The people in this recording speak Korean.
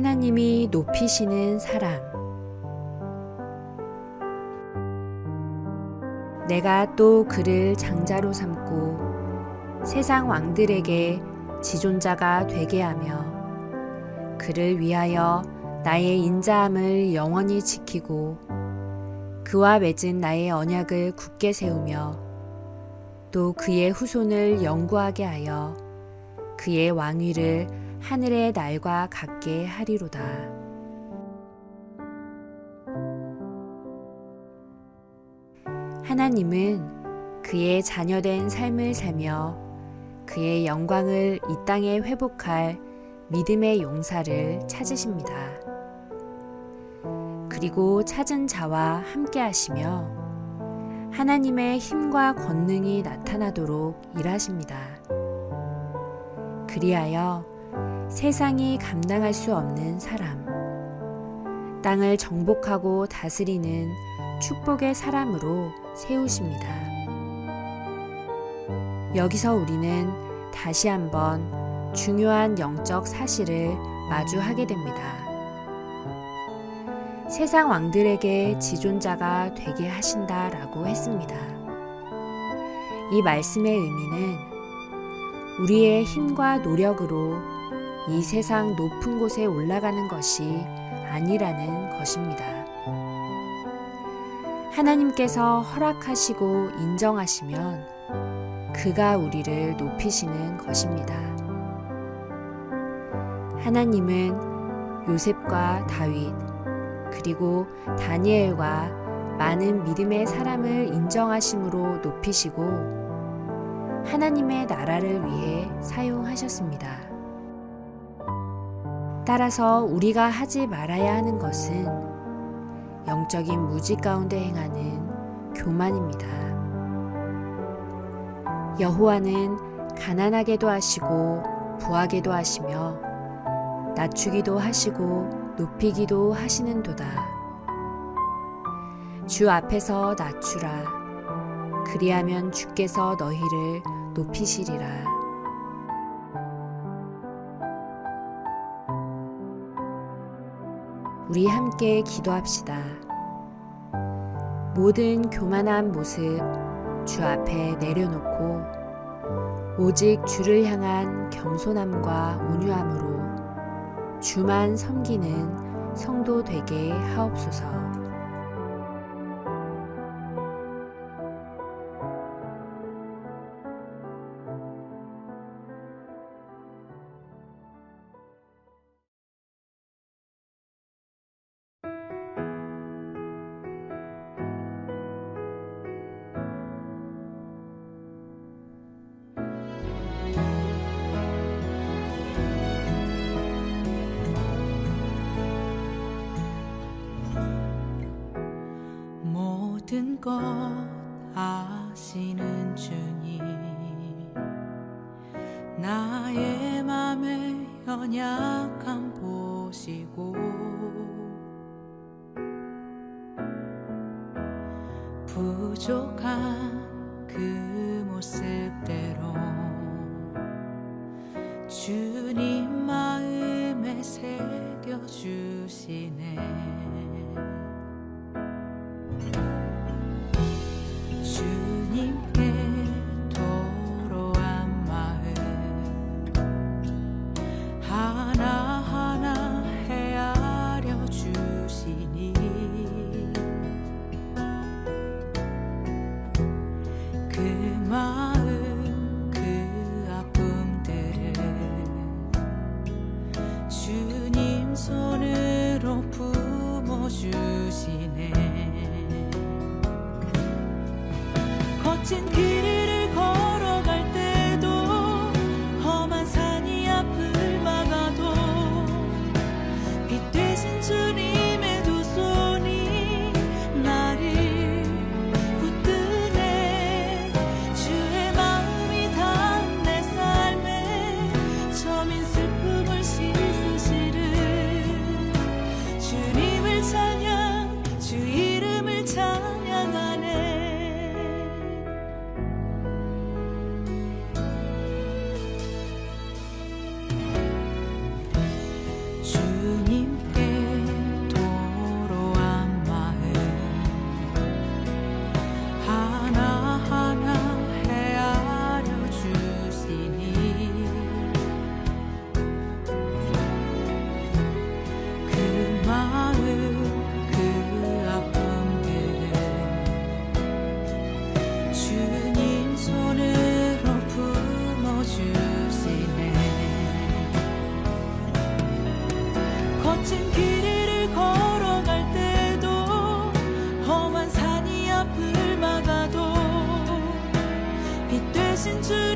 하나님이 높이시는 사람. 내가 또 그를 장자로 삼고 세상 왕들에게 지존자가 되게 하며 그를 위하여 나의 인자함을 영원히 지키고 그와 맺은 나의 언약을 굳게 세우며 또 그의 후손을 영구하게 하여 그의 왕위를 하늘의 날과 같게 하리로다. 하나님은 그의 자녀된 삶을 살며 그의 영광을 이 땅에 회복할 믿음의 용사를 찾으십니다. 그리고 찾은 자와 함께 하시며 하나님의 힘과 권능이 나타나도록 일하십니다. 그리하여 세상이 감당할 수 없는 사람, 땅을 정복하고 다스리는 축복의 사람으로 세우십니다. 여기서 우리는 다시 한번 중요한 영적 사실을 마주하게 됩니다. 세상 왕들에게 지존자가 되게 하신다 라고 했습니다. 이 말씀의 의미는 우리의 힘과 노력으로 이 세상 높은 곳에 올라가는 것이 아니라는 것입니다. 하나님께서 허락하시고 인정하시면 그가 우리를 높이시는 것입니다. 하나님은 요셉과 다윗, 그리고 다니엘과 많은 믿음의 사람을 인정하심으로 높이시고 하나님의 나라를 위해 사용하셨습니다. 따라서 우리가 하지 말아야 하는 것은 영적인 무지 가운데 행하는 교만입니다. 여호와는 가난하게도 하시고 부하게도 하시며 낮추기도 하시고 높이기도 하시는도다. 주 앞에서 낮추라. 그리하면 주께서 너희를 높이시리라. 우리 함께 기도합시다. 모든 교만한 모습 주 앞에 내려놓고 오직 주를 향한 겸손함과 온유함으로 주만 섬기는 성도 되게 하옵소서. 모든 것 아시는 주님. 나의 맘의 연약함 보시고 부족한 그 모습 见。 대신